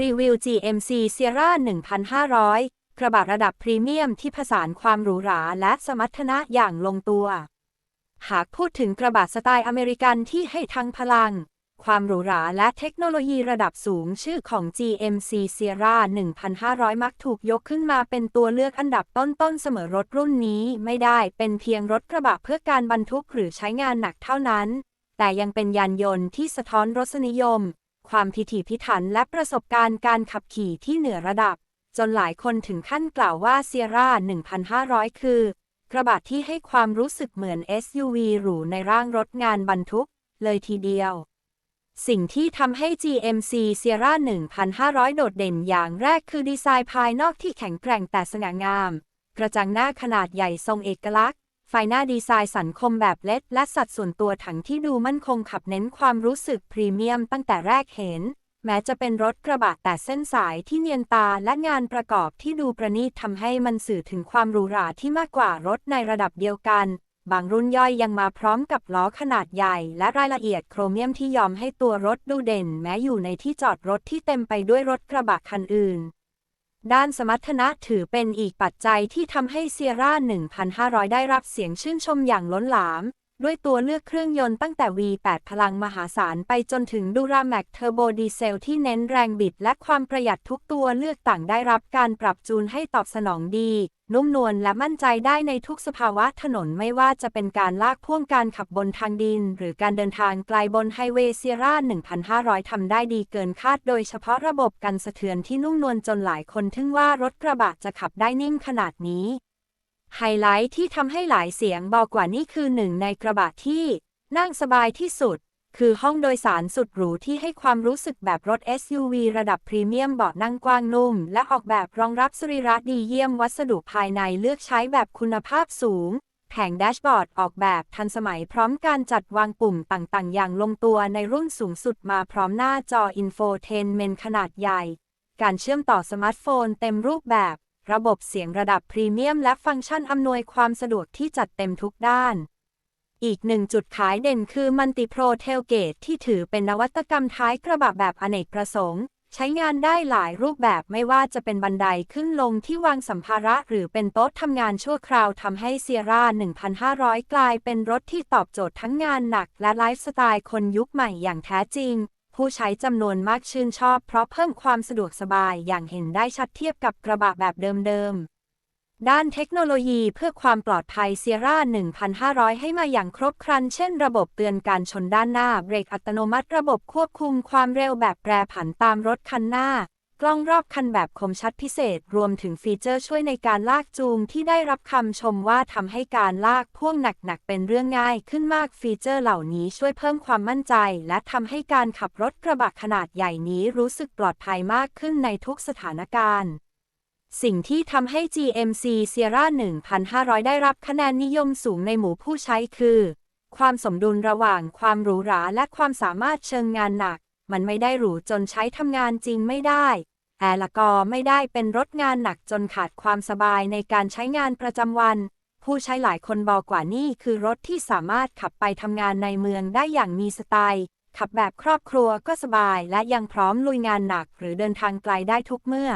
รีวิว GMC Sierra 1,500 กระบะระดับพรีเมียมที่ผสานความหรูหราและสมรรถนะอย่างลงตัว หากพูดถึงกระบะสไตล์อเมริกันที่ให้ทั้งพลัง ความหรูหราและเทคโนโลยีระดับสูงชื่อของ GMC Sierra 1,500 มักถูกยกขึ้นมาเป็นตัวเลือกอันดับต้นๆเสมอรถรุ่นนี้ไม่ได้เป็นเพียงรถกระบะเพื่อการบรรทุกหรือใช้งานหนักเท่านั้น แต่ยังเป็นยานยนต์ที่สะท้อนรสนิยม ความพิถีพิถันและประสบการณ์การขับขี่ที่เหนือระดับ จนหลายคนถึงขั้นกล่าวว่า Sierra 1,500 คือ กระบะที่ให้ความรู้สึกเหมือน SUV หรูในร่างรถงานบรรทุก เลยทีเดียว สิ่งที่ทำให้ GMC Sierra 1,500 โดดเด่นอย่างแรกคือดีไซน์ภายนอกที่แข็งแกร่งแต่สง่างาม กระจังหน้าขนาดใหญ่ทรงเอกลักษณ์ ไฟหน้าดีไซน์สันคมแบบเล็ด และสัดส่วนตัวถังที่ดูมั่นคงขับเน้นความรู้สึกพรีเมียมตั้งแต่แรกเห็น แม้จะเป็นรถกระบะแต่เส้นสายที่เนียนตาและงานประกอบที่ดูประณีตทำให้มันสื่อถึงความหรูหราที่มากกว่ารถในระดับเดียวกัน บางรุ่นย่อยยังมาพร้อมกับล้อขนาดใหญ่ และรายละเอียดโครเมียมที่ยอมให้ตัวรถดูเด่น แม้อยู่ในที่จอดรถที่เต็มไปด้วยรถกระบะคันอื่น ด้านสมรรถนะถือเป็นอีกปัจจัยที่ทำให้เซียร่า 1,500 ได้รับเสียงชื่นชมอย่างล้นหลาม ด้วยตัวเลือกเครื่องยนต์ตั้งแต่ V8 พลังมหาศาลไปจนถึงดูราแม็กเทอร์โบดีเซลที่เน้นแรงบิดและความประหยัดทุกตัวเลือกต่างได้รับการปรับจูนให้ตอบสนองดี นุ่มนวลและมั่นใจได้ในทุกสภาวะถนนไม่ว่าจะเป็นการลากพ่วงการขับบนทางดิน หรือการเดินทางไกลบนไฮเวย์เซียร่า1,500 ทำได้ดีเกินคาดโดยเฉพาะระบบกันสะเทือนที่นุ่มนวลจนหลายคนทึ่งว่ารถกระบะจะขับได้นิ่มขนาดนี้ ไฮไลท์ที่ทำให้หลายเสียงบอกว่านี่คือหนึ่งในกระบะที่นั่งสบายที่สุด คือห้องโดยสารสุดหรูที่ให้ความรู้สึกแบบรถ SUV ระดับพรีเมียมเบาะนั่งกว้างนุ่ม และออกแบบรองรับสรีระดีเยี่ยมวัสดุภายในเลือกใช้แบบคุณภาพสูง แผงแดชบอร์ดออกแบบทันสมัยพร้อมการจัดวางปุ่มต่างๆ อย่างลงตัวในรุ่นสูงสุดมาพร้อมหน้าจออินโฟเทนเมนขนาดใหญ่ การเชื่อมต่อสมาร์ทโฟนเต็มรูปแบบ ระบบเสียงระดับพรีเมียมและฟังก์ชันอำนวยความสะดวกที่จัดเต็มทุกด้าน อีกหนึ่งจุดขายเด่นคือมันติโปรเทลเกตที่ถือเป็นนวัตกรรมท้ายกระบะแบบอเนกประสงค์ ใช้งานได้หลายรูปแบบไม่ว่าจะเป็นบันไดขึ้นลงที่วางสัมภาระ หรือเป็นโต๊ะทำงานชั่วคราวทำให้เซียร่า1,500 กลายเป็นรถที่ตอบโจทย์ทั้งงานหนัก และไลฟ์สไตล์คนยุคใหม่อย่างแท้จริง ผู้ใช้จำนวนมากชื่นชอบ เพราะเพิ่มความสะดวกสบายอย่างเห็นได้ชัดเทียบกับกระบะแบบเดิมๆ ด้านเทคโนโลยีเพื่อความปลอดภัยเซียร่า1,500 ให้มาอย่างครบครัน เช่นระบบเตือนการชนด้านหน้า เบรกอัตโนมัติ ระบบควบคุมความเร็วแบบแปรผันตามรถคันหน้า กล้องรอบคันแบบคมชัดพิเศษ รวมถึงฟีเจอร์ช่วยในการลากจูงที่ได้รับคำชมว่าทำให้การลากพ่วงหนักๆเป็นเรื่องง่ายขึ้นมากฟีเจอร์เหล่านี้ช่วยเพิ่มความมั่นใจ และทำให้การขับรถกระบะขนาดใหญ่นี้รู้สึกปลอดภัยมากขึ้นในทุกสถานการณ์สิ่งที่ทำให้ GMC Sierra 1,500 ได้รับคะแนนนิยมสูงในหมู่ผู้ใช้คือ ความสมดุลระหว่างความหรูหราและความสามารถเชิงงานหนัก มันไม่ได้หรูจนใช้ทำงานจริงไม่ได้ แอร์ละกอไม่ได้เป็นรถงานหนักจนขาดความสบายในการใช้งานประจำวัน ผู้ใช้หลายคนบอกกว่านี่คือรถที่สามารถขับไปทำงานในเมืองได้อย่างมีสไตล์ขับแบบครอบครัวก็สบายและยังพร้อมลุยงานหนักหรือเดินทางไกลได้ทุกเมื่อ